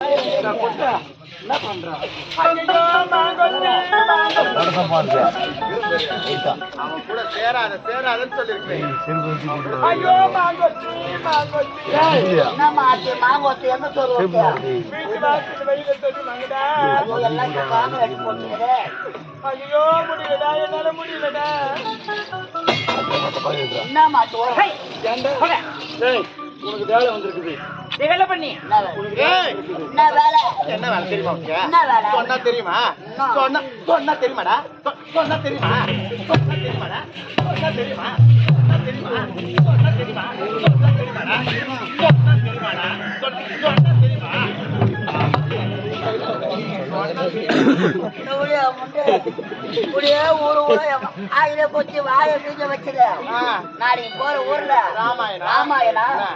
என்ன அவன் கூட சேராத சேராதன்னு சொல்லிருக்கேன் ஐயோ மாங்கொத்தி மாங்கொத்தி என்னம்மா ஆச்சு மாங்கொத்து வீட்டு வாசல் சொல்லி மங்கடா எல்லாம் அடி ஐயோ முடியலடா என்னால முடியலடா உனக்கு வேலை வந்திருக்குது. வேலை பண்ணி. என்ன வேலை? என்ன வேலை? தெரியுமா என்ன வேலை? சொன்னா தெரியுமா? சொன்னா சொன்னா தெரியுமாடா? சொன்னா தெரியுமா? சொன்னா தெரியுமாடா? சொன்னா தெரியுமா? சொன்னா தெரியுமா? சொன்னா தெரியுமா? சொன்னா தெரியுமாடா? சொன்னா தெரியுமாடா? சொன்னா தெரியுமா? வாயை. நாளைக்கு போற ஊர்ல ராமாயணம். ராமாயணம் ஆ.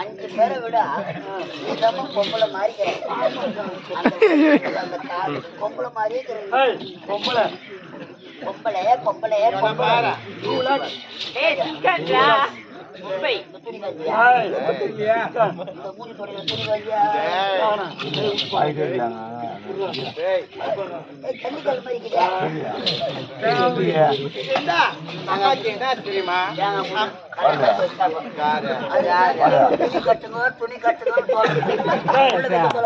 அஞ்சு பேரை விட. பொம்பளை மாதிரி பொம்பளை மாதிரியே பொம்பளை. பொம்பளை பொம்பளை பொம்பளை பாரு. துணி என்ன தெரியுமா யாரு? துணி கட்டுங்க துணி கட்டுங்கன்னு சொல்லுங்க.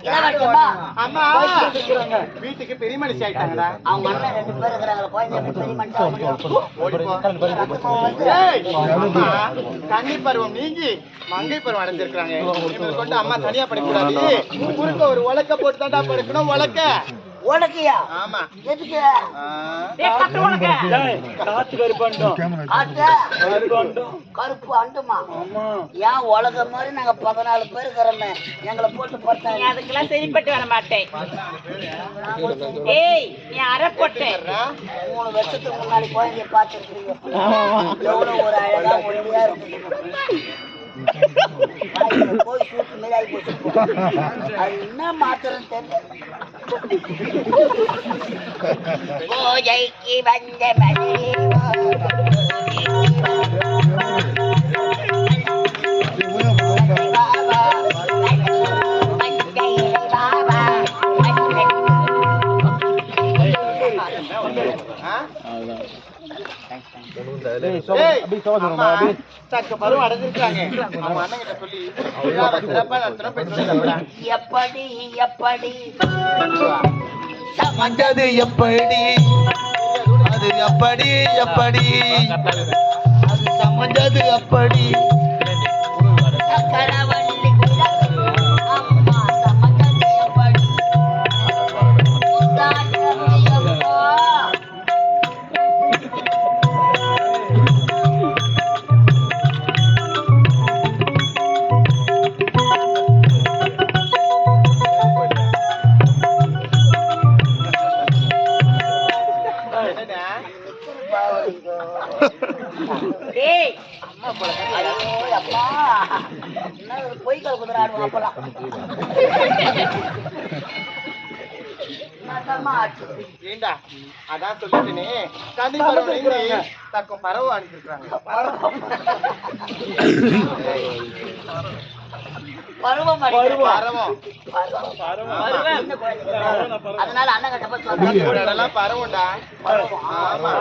அம்மா! வீட்டுக்கு பெரிய மனுஷி ஆயிட்டாங்கடா. அவங்க அண்ணன் ரெண்டு பேர் இருக்கிறாங்க குழந்தை பெரிய மனுஷன் கன்னி பருவம் நீங்கி மங்கை பருவம் அடைஞ்சிருக்காங்க இவங்களை கொண்டு அம்மா தனியா படக்கூடாது குறுக்க ஒரு உலக்க போட்டு தாண்டா படுக்கணும் உலக்க. உனக்கியா? ஆமா. எதுக்கு? காத்து கருப்பாண்டோம் கருப்பு அண்டுமா. ஆமா. ஏன் உலக மாதிரி நாங்க பதினாலு பேர் இருக்கிறோமே? எங்களை போட்டு நீ பார்த்தாங்க அதுக்கெல்லாம் சரிப்பட்டு வர மாட்டேன். ஏய் நீ அரை போட்டேன் மூணு வருஷத்துக்கு முன்னாடி குழந்தைய பார்த்துருக்கீங்க எவ்வளவு ஒரு அழகா ஒல்லியா இருக்கு. போய் சூட்டு மாரி ஆகி போச்சு அது என்ன மாத்திரம் தெரியல பூஜைக்கு வந்த மணி எப்படி எப்படி சமைஞ்சது எப்படி அது எப்படி எப்படி அது சமைஞ்சது எப்படி அப்பெல்லாம். ஏண்டா? அதான் சொல்லிட்டேனே பருவம் நீங்கி தக்க அனுப்பிச்சிருக்காங்க அதனால அண்ணன் கிட்ட போய் சொல்றேன். இவரோடலாம் பறவும்டா பருவம். ஆமா.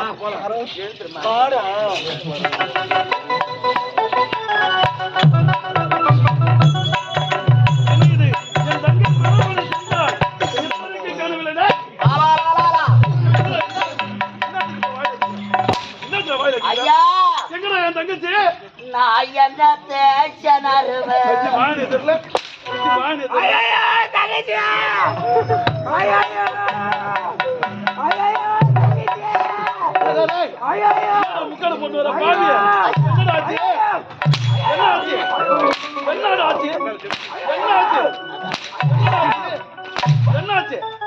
நான் என்ன தேய்ச்ச நறுவேன்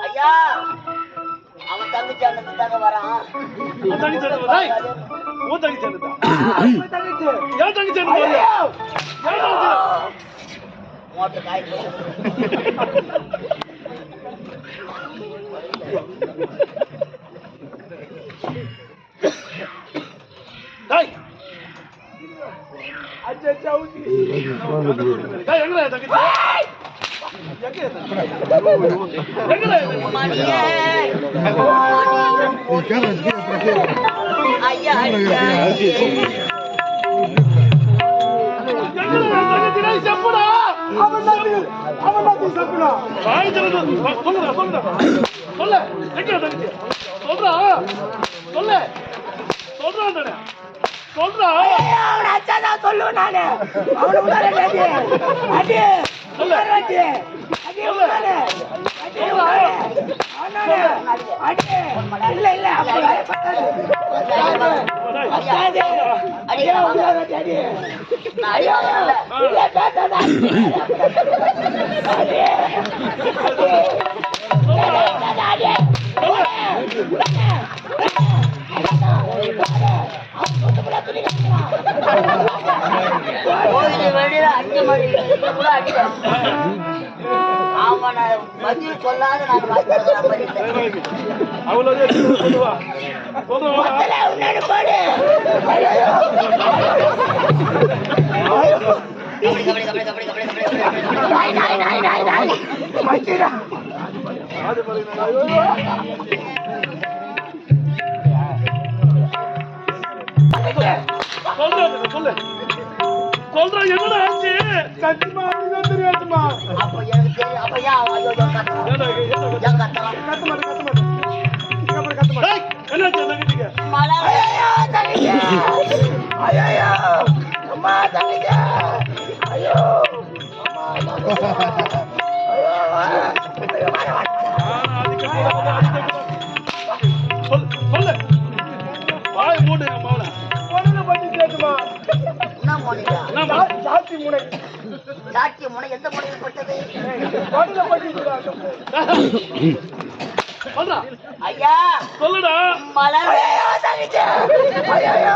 ஐயா அவன் தங்கச்சி அண்ணன் தாங்க வரான் ஏன் தங்கச்சி எங்க தங்கச்சி ஐயா ஐயா சொல்லுடா சொல்ல. சொல்றா. சொல்ல. சொல்றான் சொல்றா. சொல்லுவேன் நானு. அவனுக்கு அடி அடி இல்ல இல்ல அடியா அடியா இல்ல பேசாத. பதில் சொல்லாத நான் அவ்வளவு சொல்லுவா சொல்லுவா சொல்லு சொல்ற என்னடா ஆச்சு சத்தியமா அப்படிதான் தெரியாதுமா அப்ப எனக்கு அப்ப யா ஐயோ யா கத்தமா யா கத்தமா கத்தமா கத்தமா கத்தமா கத்தமா டேய் என்ன சொன்னீங்க மலை ஐயோ தலிங்க ஐயோ அம்மா தலிங்க சாட்சி முனை எந்த முனையில் பட்டது ஐயா சொல்லுடா. மலர் ஐயோ தங்கிச்சு ஐயோ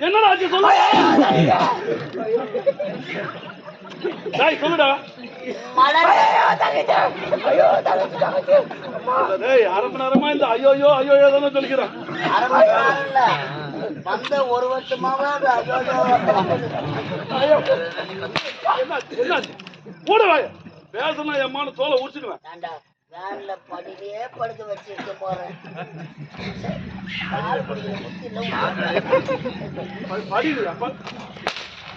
என்னடா சொல்லு டேய் சொல்லுடா டேய் அரை மணி நேரமா இந்த ஐயோ ஐயோ ஐயோ தானே சொல்லிக்கிறான் வந்த ஒரு வருஷமாவே என்ன பேசுனா எம்மான்னு தோலை உரிச்சுக்குவேன். வேன்ல படியிலே படுக்க வச்சிருக்க போறேன்.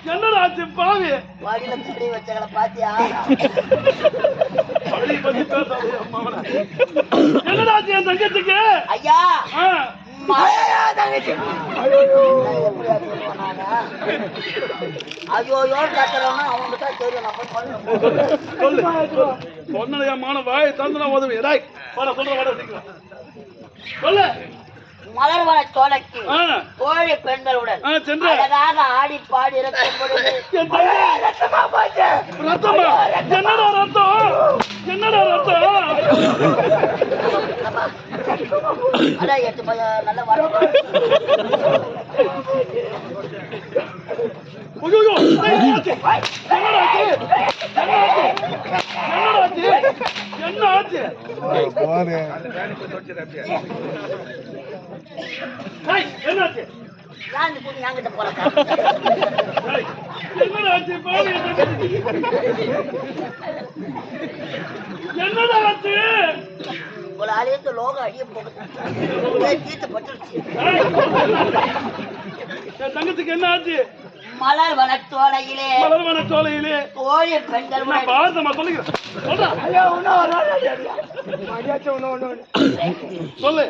என்னடா ஆச்சு பாவி? படியில தடி வச்சவங்கள பாத்தியா? படி பத்தி பேசாதே அம்மாவன என்னடா ஆச்சு என் தங்கச்சிக்கு? ஐயா மாட்டாங்க ஐயோயோ கத்துறவனா அவங்க தான் தெரியும். நான் சொன்னதையமான வாயை தந்தனா உதவி. டாய் வர சொல்ற வர சீக்கிரம். சொல்லு. மலர்வள சோலைக்கு கோழி பெண்களுடன் அழகாக ஆடி பாடி என்ன ஆச்சு என்ன ஆச்சு யாரு போய் என்கிட்ட போறதா என்னடா ஆச்சு பாரு என்னடா ஆச்சு உங்களாலே இந்த லோகம் அழிய போகுது. தீர்த்து பட்டுருச்சு. தங்கத்துக்கு என்ன ஆச்சு? மலர் வனத்தோலையிலே. மலர் வனத்தோலையிலே. கோழி பெண்கள் சொல்லு.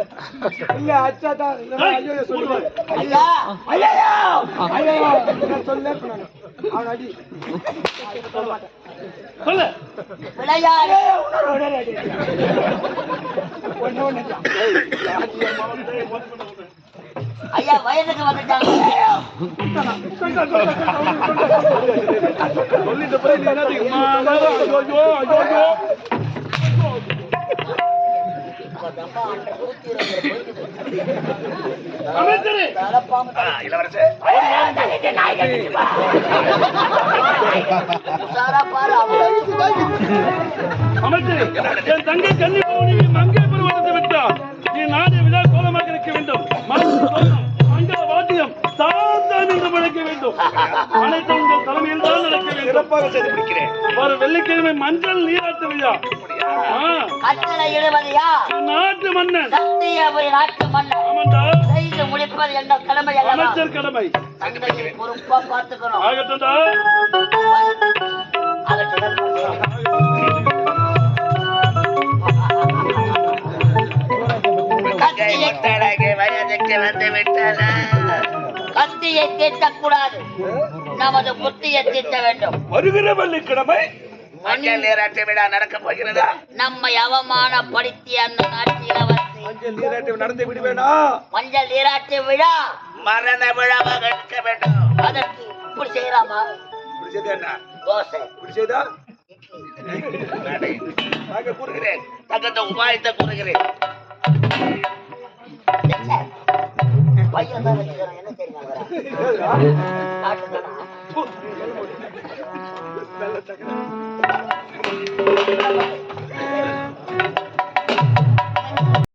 இல்ல அச்சா சொல்லு ஐயா வயதுக்கு வந்துட்டாங்க. அமைச்சர் என் தங்கை கண்ணி மங்கை வேண்டும். மங்கள வாத்தியம் தான் என்று முழக்க வேண்டும். அனைத்து உங்கள் தலைமையில் தான் நடக்க வேண்டும். சிறப்பாக செய்து முடிக்கிறேன். ஒரு வெள்ளிக்கிழமை மஞ்சள் நீராட்டு விழா. நாட்டு மன்னன். சத்தியபுரி நாட்டு மன்னர் ஆமாண்டா செய்து முடிப்பது என்ன கடமை அல்லவா? அமைச்சர் கடமை. தந்தையை பொறுப்பா பார்த்துக்கணும். கத்தியை தீட்டக்கூடாது நமது புத்தியை தீட்ட வேண்டும். வருகிற வெள்ளிக்கிழமை மஞ்சள் நீராட்டு விழா நடக்க போகிறதா? நம்மை அவமானப்படுத்திய அந்த நாட்டில் மஞ்சள் நீராட்டு நடந்து விடுவேனா? மஞ்சள் நீராட்டு விழா. மரண விழாவாக எடுக்க வேண்டும். அதற்கு இப்படி செய்யலாமா? இப்படி செய்தா என்ன? தோசை. இப்படி செய்தா? கூறுகிறேன். தகுந்த உபாயத்தை கூறுகிறேன். பையன் தான் வச்சுக்கிறேன் என்ன தெரியுமா